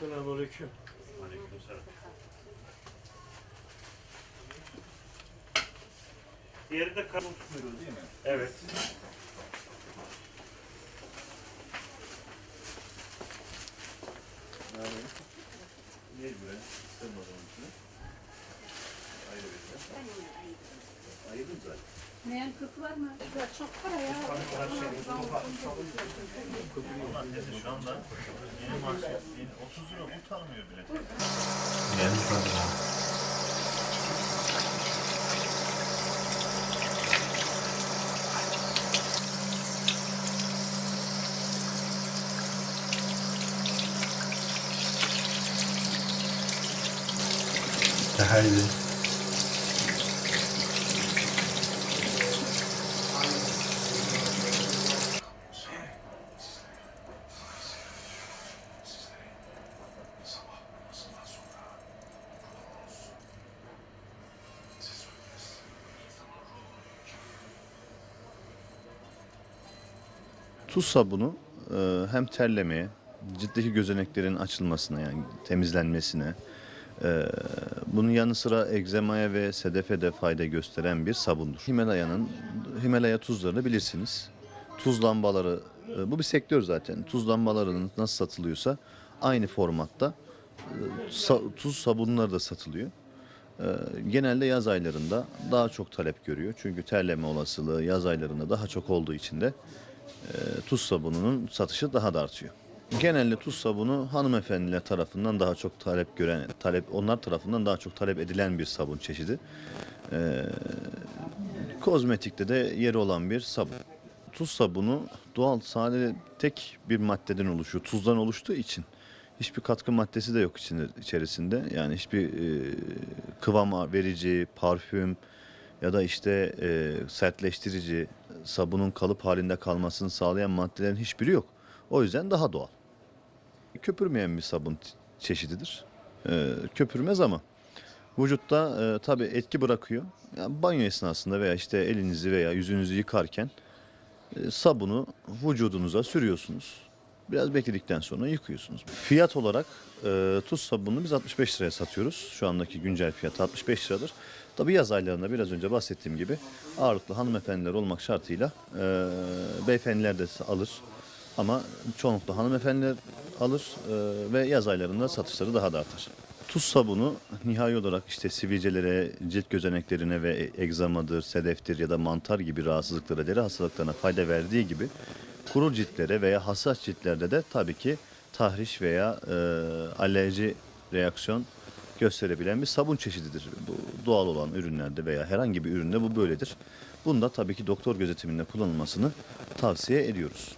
Selamünaleyküm. Aleykümselam. Diğeri de kar... Tutmuyoruz değil mi? Evet. Ne buraya? İstemem o zaman. Ayrı vereceğim. Ayırdım zaten. Meğen kırk var mı? Ya çok para ya. Dedi şu anda yeni marşet yeni 30 lira kurtarmıyor bile. Haydi. Tuz sabunu e, hem terlemeye, ciltteki gözeneklerin açılmasına yani temizlenmesine, e, bunun yanı sıra egzemaya ve sedefe de fayda gösteren bir sabundur. Himalaya'nın Himalaya tuzlarını bilirsiniz. Tuz lambaları, e, bu bir sektör zaten. Tuz lambalarının nasıl satılıyorsa aynı formatta e, tuz sabunları da satılıyor. E, genelde yaz aylarında daha çok talep görüyor. Çünkü terleme olasılığı yaz aylarında daha çok olduğu için de e, tuz sabununun satışı daha da artıyor. Genelde tuz sabunu hanımefendiler tarafından daha çok talep gören, talep onlar tarafından daha çok talep edilen bir sabun çeşidi. E, kozmetikte de yeri olan bir sabun. Tuz sabunu doğal sade tek bir maddeden oluşuyor. Tuzdan oluştuğu için hiçbir katkı maddesi de yok içinde, içerisinde. Yani hiçbir e, kıvam verici, parfüm ya da işte e, sertleştirici, sabunun kalıp halinde kalmasını sağlayan maddelerin hiçbiri yok. O yüzden daha doğal. Köpürmeyen bir sabun çeşididir. E, köpürmez ama vücutta e, tabii etki bırakıyor. Yani banyo esnasında veya işte elinizi veya yüzünüzü yıkarken e, sabunu vücudunuza sürüyorsunuz. Biraz bekledikten sonra yıkıyorsunuz. Fiyat olarak e, tuz sabununu biz 65 liraya satıyoruz. Şu andaki güncel fiyatı 65 liradır. Tabi yaz aylarında biraz önce bahsettiğim gibi ağırlıklı hanımefendiler olmak şartıyla e, beyefendiler de alır. Ama çoğunlukla hanımefendiler alır e, ve yaz aylarında satışları daha da artar. Tuz sabunu nihai olarak işte sivilcelere, cilt gözeneklerine ve egzamadır, sedeftir ya da mantar gibi rahatsızlıklara, deri hastalıklarına fayda verdiği gibi kuru ciltlere veya hassas ciltlerde de tabii ki tahriş veya e, alerji reaksiyon gösterebilen bir sabun çeşididir. Bu doğal olan ürünlerde veya herhangi bir üründe bu böyledir. Bunda tabii ki doktor gözetiminde kullanılmasını tavsiye ediyoruz.